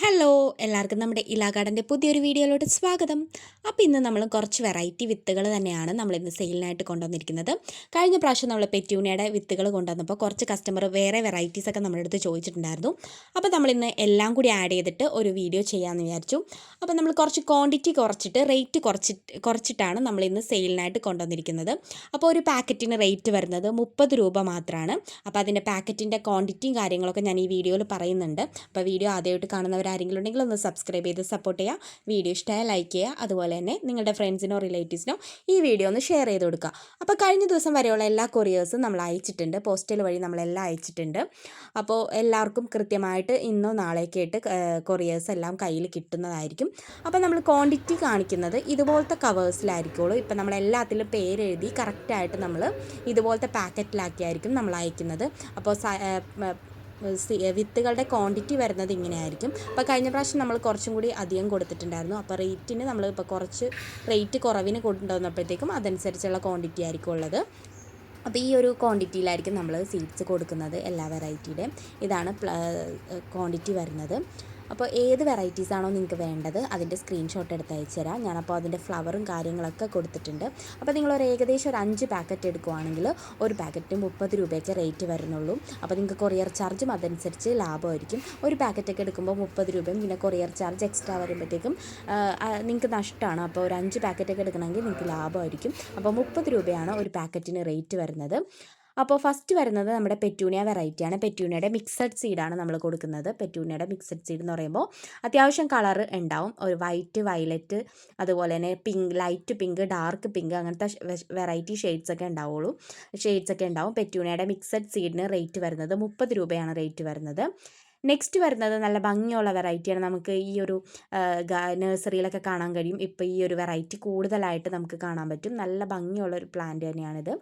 Hello എല്ലാവർക്കും നമ്മുടെ ഇലാഗാർഡന്റെ പുതിയൊരു വീഡിയോയിലോട്ട് സ്വാഗതം. അപ്പോൾ ഇന്ന് നമ്മൾ കുറച്ച് വെറൈറ്റി വിത്തുകൾ തന്നെയാണ് നമ്മൾ ഇന്ന് സെയിലിനായിട്ട് കൊണ്ടുവന്നിരിക്കുന്നത്. കഴിഞ്ഞ പ്രാവശ്യം നമ്മൾ പെറ്റ്യൂണിയുടെ വിത്തുകൾ കൊണ്ടുവന്നപ്പോൾ കുറച്ച് കസ്റ്റമർ വേറെ വെറൈറ്റീസ് ഒക്കെ നമ്മുടെ അടുത്ത് ചോദിച്ചിട്ടുണ്ടായിരുന്നു. അപ്പോൾ നമ്മൾ ഇന്ന് എല്ലാം കൂടി ആഡ് ചെയ്തിട്ട് ഒരു വീഡിയോ ചെയ്യാമെന്ന് വിചാരിച്ചു. അപ്പോൾ നമ്മൾ കുറച്ച് ക്വാണ്ടിറ്റി കുറച്ചിട്ട് റേറ്റ് കുറച്ചിട്ട് കുറച്ചിട്ടാണ് നമ്മൾ ഇന്ന് സെയിലിനായിട്ട് കൊണ്ടുവന്നിരിക്കുന്നത്. അപ്പോൾ ഒരു പാക്കറ്റിന് റേറ്റ് വരുന്നത് മുപ്പത് രൂപ മാത്രമാണ് അപ്പോൾ അതിന്റെ പാക്കറ്റിന്റെ ക്വാണ്ടിറ്റിയും കാര്യങ്ങളൊക്കെ ഞാൻ ഈ വീഡിയോയിൽ പറയുന്നുണ്ട്. അപ്പോൾ വീഡിയോ ആദ്യമായിട്ട് കാണുന്നവർ ആരെങ്കിലും ഉണ്ടെങ്കിൽ ഒന്ന് സബ്സ്ക്രൈബ് ചെയ്ത് സപ്പോർട്ട് ചെയ്യുക. വീഡിയോ ഇഷ്ടമായ ലൈക്ക് ചെയ്യുക. അതുപോലെ തന്നെ നിങ്ങളുടെ ഫ്രണ്ട്സിനോ റിലേറ്റീവ്സിനോ ഈ വീഡിയോ ഒന്ന് ഷെയർ ചെയ്ത് കൊടുക്കുക. അപ്പോൾ കഴിഞ്ഞ ദിവസം വരെയുള്ള എല്ലാ കൊറിയേഴ്സും നമ്മൾ അയച്ചിട്ടുണ്ട്. പോസ്റ്റൽ വഴി നമ്മളെല്ലാം അയച്ചിട്ടുണ്ട്. അപ്പോൾ എല്ലാവർക്കും കൃത്യമായിട്ട് ഇന്നോ നാളെയൊക്കെ ആയിട്ട് കൊറിയേഴ്സ് എല്ലാം കയ്യിൽ കിട്ടുന്നതായിരിക്കും. അപ്പോൾ നമ്മൾ ക്വാണ്ടിറ്റി കാണിക്കുന്നത് ഇതുപോലത്തെ കവേഴ്സിലായിരിക്കുള്ളൂ ഇപ്പം നമ്മൾ എല്ലാത്തിലും പേരെഴുതി കറക്റ്റായിട്ട് നമ്മൾ ഇതുപോലത്തെ പാക്കറ്റിലാക്കിയായിരിക്കും നമ്മൾ അയക്കുന്നത്. അപ്പോൾ വിത്തുകളുടെ ക്വാണ്ടിറ്റി വരുന്നത് ഇങ്ങനെയായിരിക്കും. അപ്പോൾ കഴിഞ്ഞ പ്രാവശ്യം നമ്മൾ കുറച്ചും കൂടി അധികം കൊടുത്തിട്ടുണ്ടായിരുന്നു. അപ്പോൾ റേറ്റിന് നമ്മൾ ഇപ്പോൾ കുറച്ച് റേറ്റ് കുറവിന് കൊണ്ടുവന്നപ്പോഴത്തേക്കും അതനുസരിച്ചുള്ള ക്വാണ്ടിറ്റി ആയിരിക്കും ഉള്ളത്. അപ്പോൾ ഈ ഒരു ക്വാണ്ടിറ്റിയിലായിരിക്കും നമ്മൾ സീഡ്സ് കൊടുക്കുന്നത് എല്ലാ വെറൈറ്റിയുടെയും ഇതാണ് ക്വാണ്ടിറ്റി വരുന്നത്. അപ്പോൾ ഏത് വെറൈറ്റീസ് ആണോ നിങ്ങൾക്ക് വേണ്ടത് അതിന്റെ സ്ക്രീൻഷോട്ട് എടുത്ത് അയച്ചു തരാം. ഞാനപ്പോൾ അതിന്റെ ഫ്ലവറും കാര്യങ്ങളൊക്കെ കൊടുത്തിട്ടുണ്ട്. അപ്പോൾ നിങ്ങൾ ഒരു ഏകദേശം ഒരു അഞ്ച് പാക്കറ്റ് എടുക്കുവാണെങ്കിൽ ഒരു പാക്കറ്റ് മുപ്പത് രൂപയൊക്കെ റേറ്റ് വരുന്നുള്ളൂ. അപ്പോൾ നിങ്ങൾക്ക് കൊറിയർ ചാർജും അതനുസരിച്ച് ലാഭമായിരിക്കും. ഒരു പാക്കറ്റൊക്കെ എടുക്കുമ്പോൾ മുപ്പത് രൂപയും പിന്നെ കൊറിയർ ചാർജ് എക്സ്ട്രാ വരുമ്പോഴത്തേക്കും നിങ്ങൾക്ക് നഷ്ടമാണ്. അപ്പോൾ ഒരു അഞ്ച് പാക്കറ്റൊക്കെ എടുക്കണമെങ്കിൽ നിങ്ങൾക്ക് ലാഭമായിരിക്കും. അപ്പോൾ മുപ്പത് രൂപയാണ് ഒരു പാക്കറ്റിന് റേറ്റ് വരുന്നത്. അപ്പോൾ ഫസ്റ്റ് വരുന്നത് നമ്മുടെ പെറ്റൂണിയ വെറൈറ്റിയാണ് പെറ്റൂണിയയുടെ മിക്സഡ് സീഡാണ് നമ്മൾ കൊടുക്കുന്നത്. പെറ്റൂണിയയുടെ മിക്സഡ് സീഡ് എന്ന് പറയുമ്പോൾ അത്യാവശ്യം കളർ ഉണ്ടാവും. ഒരു വൈറ്റ് വയലറ്റ് അതുപോലെ തന്നെ pink light pink dark pink അങ്ങനത്തെ വെറൈറ്റി ഷെയ്ഡ്സ് ഒക്കെ ഉണ്ടാവുള്ളൂ. ഷെയ്ഡ്സ് ഒക്കെ ഉണ്ടാവും. പെറ്റൂണിയയുടെ മിക്സഡ് സീഡിന് റേറ്റ് വരുന്നത് മുപ്പത് രൂപയാണ് റേറ്റ് വരുന്നത്. നെക്സ്റ്റ് വരുന്നത് നല്ല ഭംഗിയുള്ള വെറൈറ്റിയാണ് നമുക്ക് ഈ ഒരു നഴ്സറിയിലൊക്കെ കാണാൻ കഴിയും. ഇപ്പോൾ ഈ ഒരു വെറൈറ്റി കൂടുതലായിട്ട് നമുക്ക് കാണാൻ പറ്റും. നല്ല ഭംഗിയുള്ള ഒരു പ്ലാന്റ് തന്നെയാണിത്.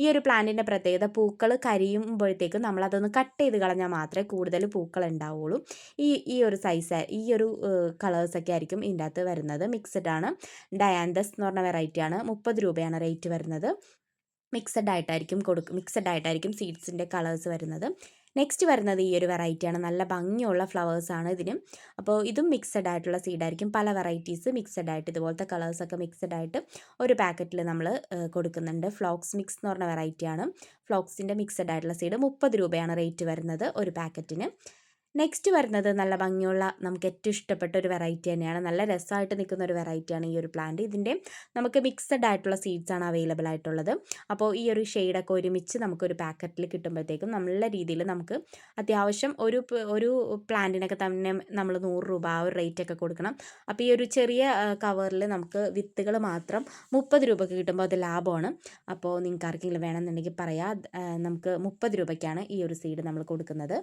ഈ ഒരു പ്ലാന്റിന്റെ പ്രത്യേകത പൂക്കൾ കരിയുമ്പോഴത്തേക്കും നമ്മളതൊന്ന് കട്ട് ചെയ്ത് കളഞ്ഞാൽ മാത്രമേ കൂടുതൽ പൂക്കൾ ഉണ്ടാവുള്ളൂ. ഈ ഈ ഒരു സൈസ് ഈ ഒരു കളേഴ്സൊക്കെ ആയിരിക്കും ഇതിന്റെ അകത്ത് വരുന്നത്. മിക്സഡ് ആണ്. ഡയാന്തസ് എന്ന് പറഞ്ഞ വെറൈറ്റിയാണ് മുപ്പത് രൂപയാണ് റേറ്റ് വരുന്നത്. മിക്സഡ് ആയിട്ടായിരിക്കും കൊടുക്കും മിക്സഡ് ആയിട്ടായിരിക്കും സീഡ്സിന്റെ കളേഴ്സ് വരുന്നത്. നെക്സ്റ്റ് വരുന്നത് ഈ ഒരു വെറൈറ്റിയാണ് നല്ല ഭംഗിയുള്ള ഫ്ലവേഴ്സാണ് ഇതിന്. അപ്പോൾ ഇതും മിക്സഡ് ആയിട്ടുള്ള സീഡ് ആയിരിക്കും. പല വെറൈറ്റീസ് മിക്സഡ് ആയിട്ട് ഇതുപോലത്തെ കളേഴ്സൊക്കെ മിക്സഡ് ആയിട്ട് ഒരു പാക്കറ്റിൽ നമ്മൾ കൊടുക്കുന്നുണ്ട്. ഫ്ലോക്സ് മിക്സ് എന്ന് പറഞ്ഞ വെറൈറ്റിയാണ് ഫ്ലോക്സിന്റെ മിക്സഡ് ആയിട്ടുള്ള സീഡ് മുപ്പത് രൂപയാണ് റേറ്റ് വരുന്നത് ഒരു പാക്കറ്റിന് നെക്സ്റ്റ് വരുന്നത് നല്ല ഭംഗിയുള്ള നമുക്ക് ഏറ്റവും ഇഷ്ടപ്പെട്ട ഒരു വെറൈറ്റി തന്നെയാണ്. നല്ല രസമായിട്ട് നിൽക്കുന്ന ഒരു വെറൈറ്റിയാണ് ഈ ഒരു പ്ലാന്റ് ഇതിന്റെ നമുക്ക് മിക്സഡ് ആയിട്ടുള്ള സീഡ്സ് ആണ് അവൈലബിൾ ആയിട്ടുള്ളത്. അപ്പോൾ ഈ ഒരു ഷെയ്ഡൊക്കെ ഒരുമിച്ച് നമുക്കൊരു പാക്കറ്റിൽ കിട്ടുമ്പോഴത്തേക്കും നല്ല രീതിയിൽ നമുക്ക് അത്യാവശ്യം ഒരു ഒരു പ്ലാന്റിനൊക്കെ തന്നെ നമ്മൾ നൂറ് രൂപ ആ ഒരു റേറ്റ് ഒക്കെ കൊടുക്കണം. അപ്പോൾ ഈ ഒരു ചെറിയ കവറിൽ നമുക്ക് വിത്തുകൾ മാത്രം മുപ്പത് രൂപയ്ക്ക് കിട്ടുമ്പോൾ അത് ലാഭമാണ്. അപ്പോൾ നിങ്ങൾക്ക് ആർക്കെങ്കിലും വേണമെന്നുണ്ടെങ്കിൽ പറയാം. നമുക്ക് മുപ്പത് രൂപയ്ക്കാണ് ഈ ഒരു സീഡ് നമ്മൾ കൊടുക്കുന്നത്.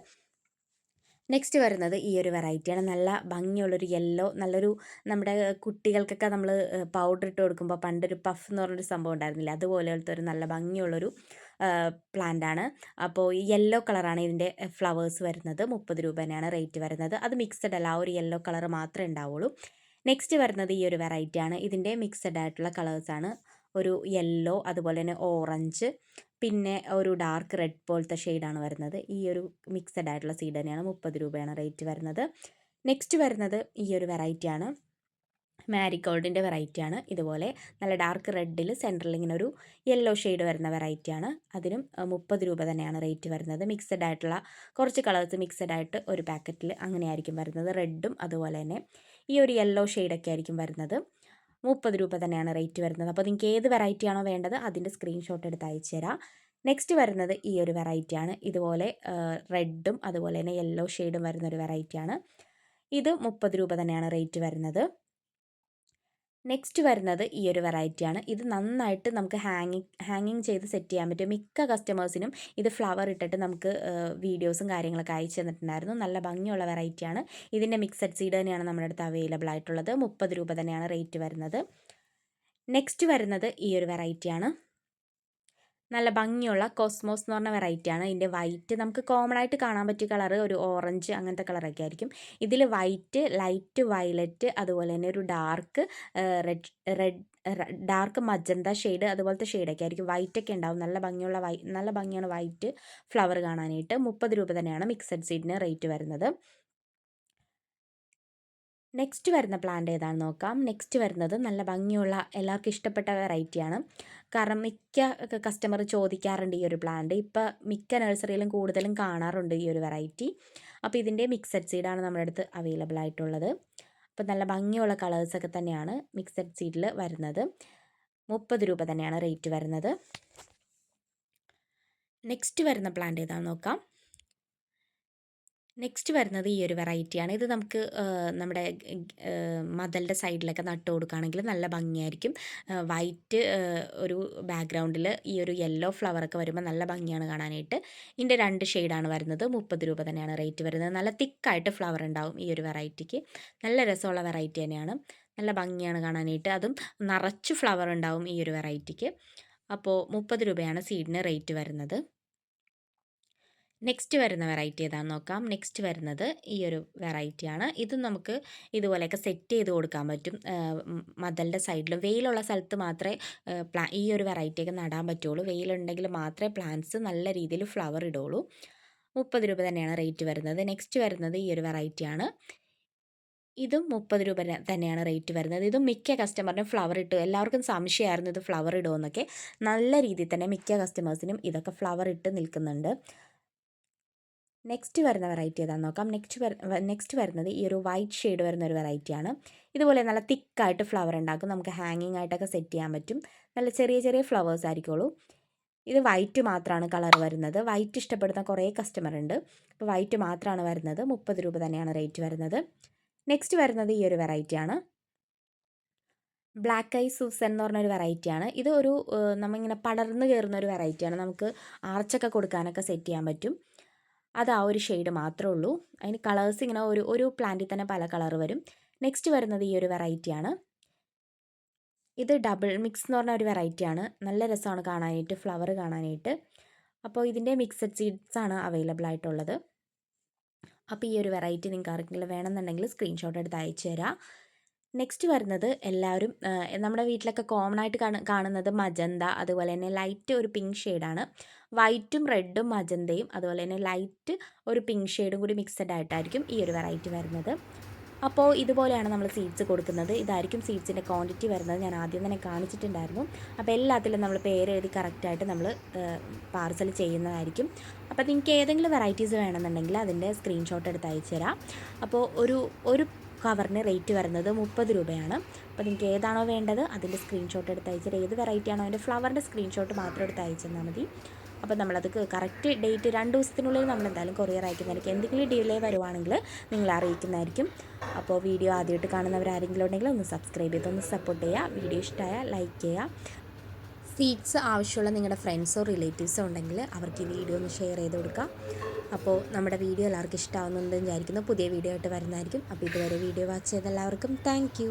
നെക്സ്റ്റ് വരുന്നത് ഈ ഒരു വെറൈറ്റിയാണ് നല്ല ഭംഗിയുള്ളൊരു യെല്ലോ നല്ലൊരു നമ്മുടെ കുട്ടികൾക്കൊക്കെ നമ്മൾ പൗഡർ ഇട്ട് കൊടുക്കുമ്പോൾ പണ്ടൊരു പഫ് എന്ന് പറഞ്ഞൊരു സംഭവം ഉണ്ടായിരുന്നില്ല? അതുപോലത്തെ ഒരു നല്ല ഭംഗിയുള്ളൊരു പ്ലാന്റ് ആണ്. അപ്പോൾ ഈ യെല്ലോ കളറാണ് ഇതിന്റെ ഫ്ലവേഴ്സ് വരുന്നത്. മുപ്പത് രൂപ തന്നെയാണ് റേറ്റ് വരുന്നത്. അത് മിക്സഡ് അല്ല. ആ ഒരു യെല്ലോ കളർ മാത്രമേ ഉണ്ടാവുള്ളൂ. നെക്സ്റ്റ് വരുന്നത് ഈ ഒരു വെറൈറ്റിയാണ് ഇതിന്റെ മിക്സഡ് ആയിട്ടുള്ള കളേഴ്സാണ് ഒരു യെല്ലോ അതുപോലെ തന്നെ ഓറഞ്ച് പിന്നെ ഒരു ഡാർക്ക് റെഡ് പോലത്തെ ഷെയ്ഡാണ് വരുന്നത്. ഈ ഒരു മിക്സഡ് ആയിട്ടുള്ള സീഡ് തന്നെയാണ് മുപ്പത് രൂപയാണ് റേറ്റ് വരുന്നത്. നെക്സ്റ്റ് വരുന്നത് ഈ ഒരു വെറൈറ്റിയാണ് മാരിഗോൾഡിന്റെ വെറൈറ്റിയാണ് ഇതുപോലെ നല്ല ഡാർക്ക് റെഡിൽ സെന്ററിൽ ഇങ്ങനെ ഒരു യെല്ലോ ഷെയ്ഡ് വരുന്ന വെറൈറ്റിയാണ് അതിനും മുപ്പത് രൂപ തന്നെയാണ് റേറ്റ് വരുന്നത്. മിക്സഡ് ആയിട്ടുള്ള കുറച്ച് കളേഴ്സ് മിക്സഡ് ആയിട്ട് ഒരു പാക്കറ്റിൽ അങ്ങനെയായിരിക്കും വരുന്നത്. റെഡും അതുപോലെ തന്നെ ഈ ഒരു യെല്ലോ ഷെയ്ഡൊക്കെ ആയിരിക്കും വരുന്നത്. മുപ്പത് രൂപ തന്നെയാണ് റേറ്റ് വരുന്നത്. അപ്പോൾ നിങ്ങൾക്ക് ഏത് വെറൈറ്റി ആണോ വേണ്ടത് അതിന്റെ സ്ക്രീൻഷോട്ട് എടുത്ത് അയച്ചു തരാം. നെക്സ്റ്റ് വരുന്നത് ഈ ഒരു വെറൈറ്റിയാണ് ഇതുപോലെ റെഡും അതുപോലെ തന്നെ യെല്ലോ ഷെയ്ഡും വരുന്ന ഒരു വെറൈറ്റിയാണ് ഇത് മുപ്പത് രൂപ തന്നെയാണ് റേറ്റ് വരുന്നത്. നെക്സ്റ്റ് വരുന്നത് ഈ ഒരു വെറൈറ്റിയാണ് ഇത് നന്നായിട്ട് നമുക്ക് ഹാങ്ങിങ് ഹാങ്ങിങ് ചെയ്ത് സെറ്റ് ചെയ്യാൻ പറ്റും. മിക്ക കസ്റ്റമേഴ്സിനും ഇത് ഫ്ലവർ ഇട്ടിട്ട് നമുക്ക് വീഡിയോസും കാര്യങ്ങളൊക്കെ അയച്ചു തന്നിട്ടുണ്ടായിരുന്നു. നല്ല ഭംഗിയുള്ള വെറൈറ്റിയാണ് ഇതിന്റെ മിക്സഡ് സീഡ് തന്നെയാണ് നമ്മുടെ അടുത്ത് അവൈലബിൾ ആയിട്ടുള്ളത്. മുപ്പത് രൂപ തന്നെയാണ് റേറ്റ് വരുന്നത്. നെക്സ്റ്റ് വരുന്നത് ഈ ഒരു വെറൈറ്റിയാണ് നല്ല ഭംഗിയുള്ള കോസ്മോസ് എന്ന് പറഞ്ഞ വെറൈറ്റി ആണ്. ഇതിന്റെ വൈറ്റ് നമുക്ക് കോമൺ ആയിട്ട് കാണാൻ പറ്റിയ കളർ ഒരു ഓറഞ്ച് അങ്ങനത്തെ കളറൊക്കെ ആയിരിക്കും. ഇതിൽ വൈറ്റ് ലൈറ്റ് വയലറ്റ് അതുപോലെ തന്നെ ഒരു dark red red dark magenta shade അതുപോലത്തെ ഷെയ്ഡൊക്കെ ആയിരിക്കും. വൈറ്റ് ഒക്കെ ഉണ്ടാവും. നല്ല ഭംഗിയുള്ള വൈ നല്ല ഭംഗിയാണ് വൈറ്റ് ഫ്ലവർ കാണാനായിട്ട്. മുപ്പത് രൂപ തന്നെയാണ് മിക്സഡ് സീഡിന് റേറ്റ് വരുന്നത്. നെക്സ്റ്റ് വരുന്ന പ്ലാന്റ് ഏതാണെന്ന് നോക്കാം. നെക്സ്റ്റ് വരുന്നത് നല്ല ഭംഗിയുള്ള എല്ലാവർക്കും ഇഷ്ടപ്പെട്ട വെറൈറ്റിയാണ് കാരണം മിക്ക കസ്റ്റമർ ചോദിക്കാറുണ്ട് ഈ ഒരു പ്ലാന്റ് ഇപ്പോൾ മിക്ക നഴ്സറിയിലും കൂടുതലും കാണാറുണ്ട് ഈ ഒരു വെറൈറ്റി അപ്പോൾ ഇതിന്റെ മിക്സഡ് സീഡാണ് നമ്മുടെ അടുത്ത് അവൈലബിൾ ആയിട്ടുള്ളത്. അപ്പോൾ നല്ല ഭംഗിയുള്ള കളേഴ്സൊക്കെ തന്നെയാണ് മിക്സഡ് സീഡിൽ വരുന്നത്. മുപ്പത് രൂപ തന്നെയാണ് റേറ്റ് വരുന്നത്. നെക്സ്റ്റ് വരുന്ന പ്ലാന്റ് ഏതാണെന്ന് നോക്കാം. നെക്സ്റ്റ് വരുന്നത് ഈ ഒരു വെറൈറ്റിയാണ് ഇത് നമുക്ക് നമ്മുടെ മതലിന്റെ സൈഡിലൊക്കെ നട്ട് കൊടുക്കുകയാണെങ്കിൽ നല്ല ഭംഗിയായിരിക്കും. വൈറ്റ് ഒരു ബാക്ക്ഗ്രൗണ്ടിൽ ഈ ഒരു യെല്ലോ ഫ്ലവറൊക്കെ വരുമ്പോൾ നല്ല ഭംഗിയാണ് കാണാനായിട്ട്. ഇതിന്റെ രണ്ട് ഷെയ്ഡാണ് വരുന്നത്. മുപ്പത് രൂപ തന്നെയാണ് റേറ്റ് വരുന്നത്. നല്ല തിക്കായിട്ട് ഫ്ലവർ ഉണ്ടാവും ഈ ഒരു വെറൈറ്റിക്ക് നല്ല രസമുള്ള വെറൈറ്റി തന്നെയാണ്. നല്ല ഭംഗിയാണ് കാണാനായിട്ട്. അതും നിറച്ച് ഫ്ലവർ ഉണ്ടാവും ഈ ഒരു വെറൈറ്റിക്ക് അപ്പോൾ മുപ്പത് രൂപയാണ് സീഡിന് റേറ്റ് വരുന്നത്. നെക്സ്റ്റ് വരുന്ന വെറൈറ്റി ഏതാണെന്ന് നോക്കാം. നെക്സ്റ്റ് വരുന്നത് ഈ ഒരു വെറൈറ്റിയാണ് ഇത് നമുക്ക് ഇതുപോലെയൊക്കെ സെറ്റ് ചെയ്ത് കൊടുക്കാൻ പറ്റും. മതലിന്റെ സൈഡിലും വെയിലുള്ള സ്ഥലത്ത് മാത്രമേ പ്ലാ ഈ ഒരു വെറൈറ്റിയൊക്കെ നടാൻ പറ്റുള്ളൂ. വെയിലുണ്ടെങ്കിൽ മാത്രമേ പ്ലാന്റ്സ് നല്ല രീതിയിൽ ഫ്ലവർ ഇടുള്ളൂ. മുപ്പത് രൂപ തന്നെയാണ് റേറ്റ് വരുന്നത്. നെക്സ്റ്റ് വരുന്നത് ഈ ഒരു വെറൈറ്റിയാണ് ഇതും മുപ്പത് രൂപ തന്നെയാണ് റേറ്റ് വരുന്നത്. ഇതും മിക്ക കസ്റ്റമറിനും ഫ്ലവർ ഇട്ടു എല്ലാവർക്കും സംശയമായിരുന്നു ഇത് ഫ്ലവർ ഇടുമെന്നൊക്കെ നല്ല രീതിയിൽ തന്നെ മിക്ക കസ്റ്റമേഴ്സിനും ഇതൊക്കെ ഫ്ലവർ ഇട്ട് നിൽക്കുന്നുണ്ട്. നെക്സ്റ്റ് വരുന്ന വെറൈറ്റി ഏതാണെന്ന് നോക്കാം. നെക്സ്റ്റ് നെക്സ്റ്റ് വരുന്നത് ഈ ഒരു വൈറ്റ് ഷെയ്ഡ് വരുന്ന ഒരു വെറൈറ്റിയാണ് ഇതുപോലെ നല്ല തിക്കായിട്ട് ഫ്ലവർ ഉണ്ടാക്കും. നമുക്ക് ഹാങ്ങിങ് ആയിട്ടൊക്കെ സെറ്റ് ചെയ്യാൻ പറ്റും. നല്ല ചെറിയ ചെറിയ ഫ്ലവേഴ്സ് ആയിരിക്കുള്ളൂ. ഇത് വൈറ്റ് മാത്രമാണ് കളർ വരുന്നത്. വൈറ്റ് ഇഷ്ടപ്പെടുന്ന കുറേ കസ്റ്റമർ ഉണ്ട്. അപ്പോൾ വൈറ്റ് മാത്രമാണ് വരുന്നത്. മുപ്പത് രൂപ തന്നെയാണ് റേറ്റ് വരുന്നത്. നെക്സ്റ്റ് വരുന്നത് ഈ ഒരു വെറൈറ്റിയാണ് ബ്ലാക്ക് ഐ സൂസൻ എന്ന് പറഞ്ഞൊരു വെറൈറ്റിയാണ് ഇത് ഒരു നമ്മളിങ്ങനെ പടർന്നു കയറുന്ന ഒരു വെറൈറ്റിയാണ് നമുക്ക് ആർച്ചൊക്കെ കൊടുക്കാനൊക്കെ സെറ്റ് ചെയ്യാൻ പറ്റും. അത് ആ ഒരു ഷെയ്ഡ് മാത്രമേ ഉള്ളൂ. അതിന് കളേഴ്സ് ഇങ്ങനെ ഒരു ഒരു പ്ലാന്റിൽ തന്നെ പല കളർ വരും. നെക്സ്റ്റ് വരുന്നത് ഈ ഒരു വെറൈറ്റിയാണ് ഇത് ഡബിൾ മിക്സ് എന്ന് പറഞ്ഞ ഒരു വെറൈറ്റിയാണ് നല്ല രസമാണ് കാണാനായിട്ട് ഫ്ലവർ കാണാനായിട്ട്. അപ്പോൾ ഇതിന്റെ മിക്സഡ് സീഡ്സ് ആണ് അവൈലബിൾ ആയിട്ടുള്ളത്. അപ്പോൾ ഈ ഒരു വെറൈറ്റി നിങ്ങൾക്ക് ആർക്കെങ്കിലും വേണമെന്നുണ്ടെങ്കിൽ സ്ക്രീൻഷോട്ട് എടുത്ത് അയച്ചു തരാം. നെക്സ്റ്റ് വരുന്നത് എല്ലാവരും നമ്മുടെ വീട്ടിലൊക്കെ കോമൺ ആയിട്ട് കാണുന്നത് മജന്ത അതുപോലെ തന്നെ ലൈറ്റ് ഒരു പിങ്ക് ഷെയ്ഡാണ് വൈറ്റും റെഡും മജന്തയും അതുപോലെ തന്നെ ലൈറ്റ് ഒരു പിങ്ക് ഷെയ്ഡും കൂടി മിക്സഡ് ആയിട്ടായിരിക്കും ഈ ഒരു വെറൈറ്റി വരുന്നത്. അപ്പോൾ ഇതുപോലെയാണ് നമ്മൾ സീഡ്സ് കൊടുക്കുന്നത്. ഇതായിരിക്കും സീഡ്സിന്റെ ക്വാണ്ടിറ്റി വരുന്നത്. ഞാൻ ആദ്യം തന്നെ കാണിച്ചിട്ടുണ്ടായിരുന്നു. അപ്പോൾ എല്ലാത്തിലും നമ്മൾ പേര് എഴുതി കറക്റ്റായിട്ട് നമ്മൾ പാർസൽ ചെയ്യുന്നതായിരിക്കും. അപ്പോൾ നിങ്ങൾക്ക് ഏതെങ്കിലും വെറൈറ്റീസ് വേണമെന്നുണ്ടെങ്കിൽ അതിന്റെ സ്ക്രീൻഷോട്ട് എടുത്ത് അയച്ചു തരാം അപ്പോൾ ഒരു ഒരു കവറിന് റേറ്റ് വരുന്നത് മുപ്പത് രൂപയാണ്. അപ്പോൾ നിങ്ങൾക്ക് ഏതാണോ വേണ്ടത് അതിന്റെ സ്ക്രീൻഷോട്ട് എടുത്ത് അയച്ചിട്ട് ഏത് വെറൈറ്റി ആണോ അതിന്റെ ഫ്ലവറിന്റെ സ്ക്രീൻഷോട്ട് മാത്രം എടുത്ത് അയച്ചു മതി. അപ്പോൾ നമ്മളത് കറക്റ്റ് ഡേറ്റ് രണ്ട് ദിവസത്തിനുള്ളിൽ നമ്മൾ എന്തായാലും കൊറിയർ അയക്കുന്നതായിരിക്കും എന്തെങ്കിലും ഡിലേ വരുവാണെങ്കിൽ നിങ്ങൾ അറിയിക്കുന്നതായിരിക്കും. അപ്പോൾ വീഡിയോ ആദ്യമായിട്ട് കാണുന്നവരാരെങ്കിലും ഉണ്ടെങ്കിൽ ഒന്ന് സബ്സ്ക്രൈബ് ചെയ്ത് ഒന്ന് സപ്പോർട്ട് ചെയ്യുക. വീഡിയോ ഇഷ്ടമായ ലൈക്ക് ചെയ്യുക. സീഡ്സ് ആവശ്യമുള്ള നിങ്ങളുടെ ഫ്രണ്ട്സോ റിലേറ്റീവ്സോ ഉണ്ടെങ്കിൽ അവർക്ക് ഈ വീഡിയോ ഒന്ന് ഷെയർ ചെയ്ത് കൊടുക്കുക. അപ്പോൾ നമ്മുടെ വീഡിയോ എല്ലാവർക്കും ഇഷ്ടമാവുന്നുണ്ടെന്ന് വിചാരിക്കുന്നു. പുതിയ വീഡിയോ ആയിട്ട് വരുന്നതായിരിക്കും. അപ്പോൾ ഇതുവരെ വീഡിയോ വാച്ച് ചെയ്ത എല്ലാവർക്കും. താങ്ക്